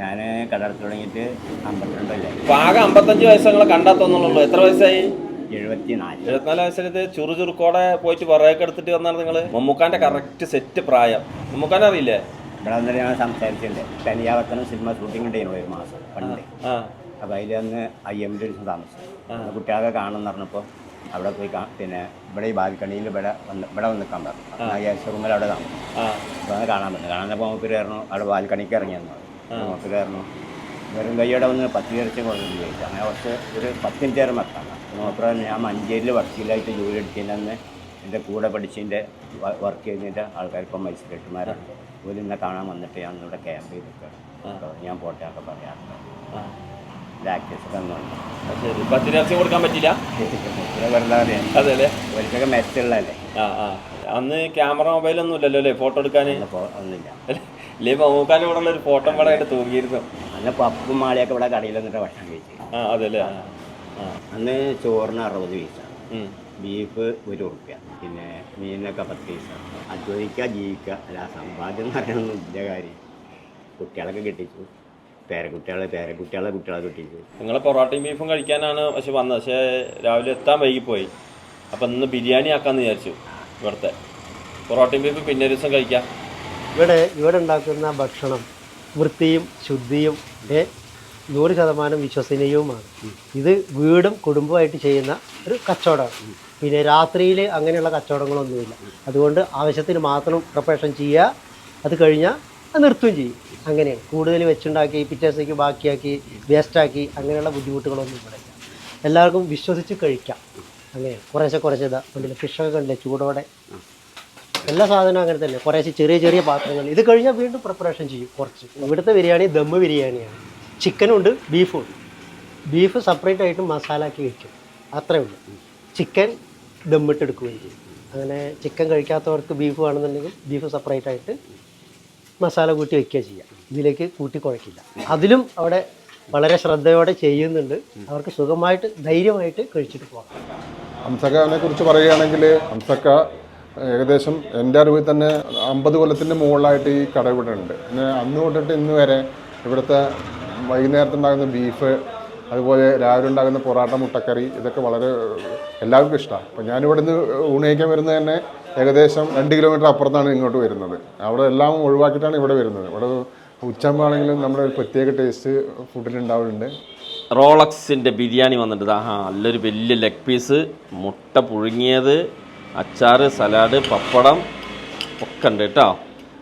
ഞാൻ കട എടുത്ത് തുടങ്ങിയിട്ട് അമ്പത്തിരണ്ടല്ലേ ആകെ അമ്പത്തഞ്ച് വയസ്സ് നിങ്ങളെ കണ്ടാത്തോന്നുള്ളൂ എത്ര വയസ്സായി? എഴുപത്തിനാല്. എഴുപത്തിനാല് വയസ്സിലത് ചുറു ചുറുക്കോടെ പോയിട്ട് പുറകൊക്കെ എടുത്തിട്ട് വന്നാണ് നിങ്ങൾ മമ്മൂക്കാന്റെ കറക്റ്റ് സെറ്റ് പ്രായം. മമ്മൂക്കാനെ അറിയില്ലേ? ഇവിടെ വന്നിട്ട് ഞാൻ സംസാരിച്ചിട്ടുണ്ട്. തനിയാവർത്തനം സിനിമ ഷൂട്ടിംഗ് ഉണ്ടായിരുന്നു ഒരു മാസം പണ്ട്. ആ അപ്പോൾ അതിൽ അന്ന് ഐ എമ്മിന്റെ ഒരു ദിവസം താമസിച്ചു. അന്ന് കുട്ടികളൊക്കെ കാണുമെന്ന് പറഞ്ഞപ്പോൾ അവിടെ പോയി പിന്നെ ഇവിടെ ഈ ബാൽക്കണിയിൽ ഇവിടെ വന്ന് ഇവിടെ വന്ന് നിൽക്കാൻ പറഞ്ഞു. റൂമിൽ അവിടെ താമസം ആ. അപ്പോൾ അത് കാണാൻ പറ്റും. മൂപ്പര് കയറണു അവിടെ ബാൽക്കണിക്ക് ഇറങ്ങിയെന്ന് പറഞ്ഞു. കയറണു വെറും കയ്യോടെ വന്ന് പത്ത് ഇറച്ചി ചോദിച്ചു അങ്ങനെ കുറച്ച് ഒരു പത്ത് മിനിറ്റ് നേരം മൂപ്പര് പറഞ്ഞു, ഞാൻ മഞ്ചേരിയിൽ വർക്കിലായിട്ട് ജോലി എടുത്തതിന്റെ എന്റെ കൂടെ പഠിച്ചതിന്റെ വർക്ക് ചെയ്തതിന്റെ ആൾക്കാർ ഇപ്പം മത്സരട്ടുമാരാണ് ഒരു ഇന്നെ കാണാൻ വന്നിട്ട് ഞാൻ ഇവിടെ ക്യാമ്പ് ചെയ്തിട്ടാണ് ഞാൻ പോട്ടെ ഒക്കെ പറയാറുണ്ട് പത്തിരക്ഷം കൊടുക്കാൻ പറ്റില്ല വെറുതെ ഒരിക്കലൊക്കെ മെച്ചുള്ളതല്ലേ അന്ന് ക്യാമറ മൊബൈലൊന്നും ഇല്ലല്ലോ അല്ലേ? ഫോട്ടോ എടുക്കാൻ ഒന്നുമില്ല. അല്ലേ മമ്മൂക്കാന്റെ ഇവിടെ ഉള്ള ഒരു ഫോട്ടോ പടം ആയിട്ട് തൂങ്ങിയിരുന്നു. അന്ന് പപ്പും മാളിയൊക്കെ ഇവിടെ കടയിൽ വന്നിട്ട് ഭക്ഷണം കഴിച്ചു. ആ അതെ അല്ലേ ആ ആ. അന്ന് ചോറിന് അറുപത് പൈസ. ബീഫ് ഒരു ഉറുപ്പ്യ. പിന്നെ മീനിനൊക്കെ പത്ത് പൈസ. അധ്വാനിക്കുക ജീവിക്കുക അല്ല സമ്പാദ്യം എന്ന് പറയാനൊന്നും ഇല്ല കാര്യം. കുട്ടികളൊക്കെ കെട്ടിച്ചു. പേരക്കുട്ടികളെ പേരക്കുട്ടികളെ കുട്ടികളെ കെട്ടിച്ചു. നിങ്ങൾ പൊറോട്ടയും ബീഫും കഴിക്കാനാണ് പക്ഷെ വന്നത്. പക്ഷേ രാവിലെ എത്താൻ വൈകിപ്പോയി. അപ്പം ഇന്ന് ബിരിയാണി ആക്കാമെന്ന് വിചാരിച്ചു ഇവിടുത്തെ. പൊറോട്ടയും ബീഫും പിന്നെ ഒരു ദിവസം കഴിക്കാം. ഇവിടെ ഇവിടെ ഉണ്ടാക്കുന്ന ഭക്ഷണം വൃത്തിയും ശുദ്ധിയും നൂറ് ശതമാനം വിശ്വസനീയവുമാണ്. ഇത് വീടും കുടുംബമായിട്ട് ചെയ്യുന്ന ഒരു കച്ചവടമാണ് പിന്നെ രാത്രിയിൽ അങ്ങനെയുള്ള കച്ചവടങ്ങളൊന്നുമില്ല. അതുകൊണ്ട് ആവശ്യത്തിന് മാത്രം പ്രിപ്പറേഷൻ ചെയ്യുക അത് കഴിഞ്ഞാൽ അത് നിർത്തുകയും ചെയ്യും. അങ്ങനെയാണ്. കൂടുതൽ വെച്ചുണ്ടാക്കി പിറ്റേസേക്ക് ബാക്കിയാക്കി വേസ്റ്റാക്കി അങ്ങനെയുള്ള ബുദ്ധിമുട്ടുകളൊന്നും ഇവിടെ എല്ലാവർക്കും വിശ്വസിച്ച് കഴിക്കാം. അങ്ങനെയാണ്. കുറേശ്ശെ കുറച്ചതാണ് കണ്ടില്ല ഫിഷൊക്കെ കണ്ടില്ലേ ചൂടോടെ? എല്ലാ സാധനവും അങ്ങനെ തന്നെ. കുറേശ്ശെ ചെറിയ ചെറിയ പാത്രങ്ങൾ. ഇത് കഴിഞ്ഞാൽ വീണ്ടും പ്രിപ്പറേഷൻ ചെയ്യും കുറച്ച്. ഇവിടുത്തെ ബിരിയാണി ദമ്മ് ബിരിയാണിയാണ്. ചിക്കനും ഉണ്ട് ബീഫും സെപ്പറേറ്റ് ആയിട്ട് മസാല ആക്കി വയ്ക്കും അത്രേ ഉള്ളൂ. ചിക്കൻ ദമ്മിട്ട് എടുക്കുകയും ചെയ്യും. അങ്ങനെ ചിക്കൻ കഴിക്കാത്തവർക്ക് ബീഫ് വേണമെന്നുണ്ടെങ്കിൽ ബീഫ് സെപ്പറേറ്റ് ആയിട്ട് മസാല കൂട്ടി വയ്ക്കുക ചെയ്യുക ഇതിലേക്ക് കൂട്ടി കുഴക്കില്ല. അതിലും അവിടെ വളരെ ശ്രദ്ധയോടെ ചെയ്യുന്നുണ്ട്. അവർക്ക് സുഖമായിട്ട് ധൈര്യമായിട്ട് കഴിച്ചിട്ട് പോകാം. ഹംസക്കനെ കുറിച്ച് പറയുകയാണെങ്കിൽ ഹംസക്ക ഏകദേശം എന്റെ അറിവിൽ തന്നെ അമ്പത് കൊല്ലത്തിന്റെ മുകളിലായിട്ട് ഈ കട ഇവിടെ ഉണ്ട്. പിന്നെ അന്ന് തൊട്ടിട്ട് ഇന്ന് വരെ ഇവിടുത്തെ വൈകുന്നേരത്ത് ഉണ്ടാകുന്ന ബീഫ് അതുപോലെ രാവിലെ ഉണ്ടാകുന്ന പൊറാട്ട മുട്ടക്കറി ഇതൊക്കെ വളരെ എല്ലാവർക്കും ഇഷ്ടമാണ് അപ്പോൾ ഞാനിവിടെ നിന്ന് ഊണയിക്കാൻ വരുന്നത് തന്നെ ഏകദേശം രണ്ട് കിലോമീറ്റർ അപ്പുറത്താണ് ഇങ്ങോട്ട് വരുന്നത്. അവിടെ എല്ലാം ഒഴിവാക്കിയിട്ടാണ് ഇവിടെ വരുന്നത്. ഇവിടെ ഉച്ചമ്പാണെങ്കിലും നമ്മുടെ ഒരു പ്രത്യേക ടേസ്റ്റ് ഫുഡിൽ ഉണ്ടാവുന്നുണ്ട് റോളക്സിന്റെ ബിരിയാണി വന്നിട്ട് ആഹാ നല്ലൊരു വലിയ ലെഗ് പീസ് മുട്ട പുഴുങ്ങിയത് അച്ചാറ് സലാഡ് പപ്പടം ഒക്കെ ഉണ്ട് കേട്ടോ.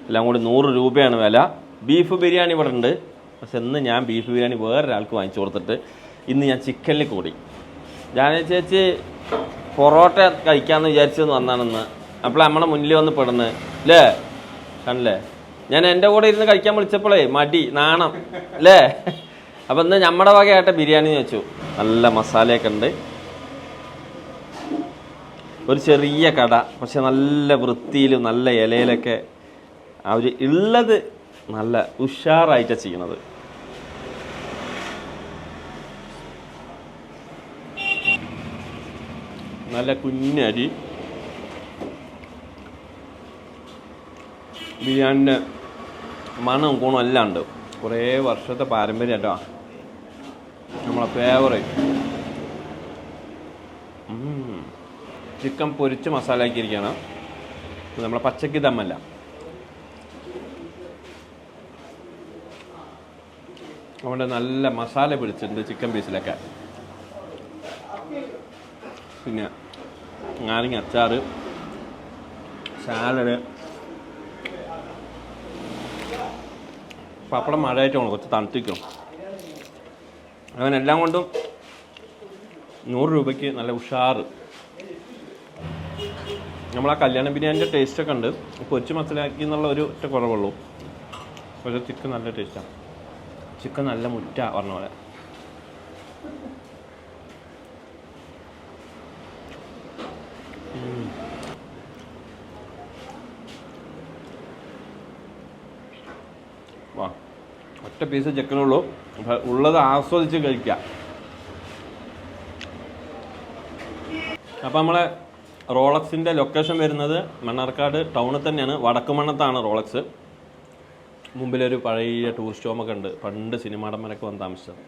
എല്ലാം കൂടി നൂറ് രൂപയാണ് വില. ബീഫ് ബിരിയാണി ഇവിടെ ഉണ്ട്. പക്ഷെ ഇന്ന് ഞാൻ ബീഫ് ബിരിയാണി വേറൊരാൾക്ക് വാങ്ങിച്ചു കൊടുത്തിട്ട് ഇന്ന് ഞാൻ ചിക്കനിൽ കൂടി. ഞാൻ ചേച്ചി പൊറോട്ട കഴിക്കാമെന്ന് വിചാരിച്ചെന്ന് വന്നാണെന്ന് അപ്പോൾ നമ്മുടെ മുന്നിൽ വന്ന് പെടുന്നത് അല്ലേ കണ്ടില്ലേ ഞാൻ എന്റെ കൂടെ ഇരുന്ന് കഴിക്കാൻ വിളിച്ചപ്പോഴേ മടി നാണം. അല്ലേ അപ്പം ഇന്ന് നമ്മുടെ വകയായിട്ട് ബിരിയാണി വെച്ചു. നല്ല മസാലയൊക്കെ ഉണ്ട്. ഒരു ചെറിയ കട പക്ഷെ നല്ല വൃത്തിയിലും നല്ല ഇലയിലൊക്കെ അവർ ഉള്ളത് നല്ല ഉഷാറായിട്ടാണ് ചെയ്യണത്. നല്ല കുഞ്ഞരി ബിരിയാണിന്റെ മണം ഗുണവും എല്ലാം ഉണ്ട്. കുറേ വർഷത്തെ പാരമ്പര്യം കേട്ടോ. നമ്മളെ ഫേവറേറ്റ് ചിക്കൻ പൊരിച്ച് മസാല ആക്കിയിരിക്കുകയാണ് ഇത് നമ്മളെ പച്ചക്ക് ദമ്മല്ല. അവിടെ നല്ല മസാല പിടിച്ചിട്ടുണ്ട് ചിക്കൻ പീസിലൊക്കെ. പിന്നെ നാരങ്ങ അച്ചാറ് സാലഡ് പപ്പടം മഴയായിട്ടാണ് കുറച്ച് തണുത്തിക്കും അങ്ങനെ എല്ലാം കൊണ്ടും നൂറ് രൂപയ്ക്ക് നല്ല ഉഷാറ് നമ്മൾ ആ കല്യാണ ബിരിയാണിന്റെ ടേസ്റ്റൊക്കെ ഉണ്ട്. കൊച്ചു മസാലാക്കി എന്നുള്ള ഒരു ഒറ്റ കുറവുള്ളൂ. പക്ഷേ ചിക്കൻ നല്ല ടേസ്റ്റാണ് ചിക്കൻ നല്ല മുറ്റ പറഞ്ഞ പോലെ. വാ. ഒറ്റ പീസ് ചിക്കനുള്ളൂ ഉള്ളത് ആസ്വദിച്ച് കഴിക്കാം. അപ്പം നമ്മളെ റോളക്സിന്റെ ലൊക്കേഷൻ വരുന്നത് മണ്ണാർക്കാട് ടൗണിൽ തന്നെയാണ്. വടക്കുമണ്ണത്താണ് റോളക്സ്. മുമ്പിലൊരു പഴയ ടൂറിസ്റ്റ് ഹോമൊക്കെ ഉണ്ട്. പണ്ട് സിനിമാടന്മാരൊക്കെ വന്ന് താമസിച്ചത്.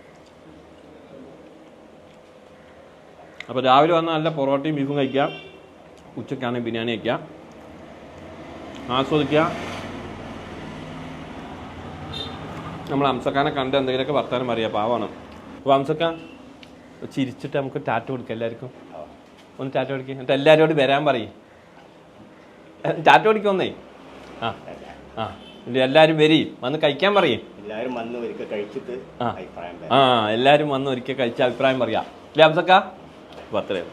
അപ്പോൾ രാവിലെ വന്നാൽ നല്ല പൊറോട്ടയും ബീഫും കഴിക്കാം. ഉച്ചയ്ക്കാണെങ്കിൽ ബിരിയാണി കഴിക്കാം ആസ്വദിക്കുക നമ്മൾ അംസക്കാനെ കണ്ട് എന്തെങ്കിലുമൊക്കെ വർത്താനം പറയാം. പാവാണ് അപ്പോൾ അംസക്ക ചിരിച്ചിട്ട് നമുക്ക് ടാറ്റ കൊടുക്കാം എല്ലാവർക്കും. ഒന്ന് കൊടുക്കുക എന്നിട്ട് എല്ലാവരോടും വരാൻ പറയും. ടാറ്റ കൊടുക്കൊന്നേ ആ ആ. എല്ലാവരും വരി. വന്ന് കഴിക്കാൻ പറയും. എല്ലാവരും വന്ന് ഒരിക്കൽ കഴിച്ചിട്ട് ആ. എല്ലാവരും വന്ന് ഒരിക്കൽ കഴിച്ച അഭിപ്രായം പറയാം. അല്ലേ അംസക്ക പത്രയും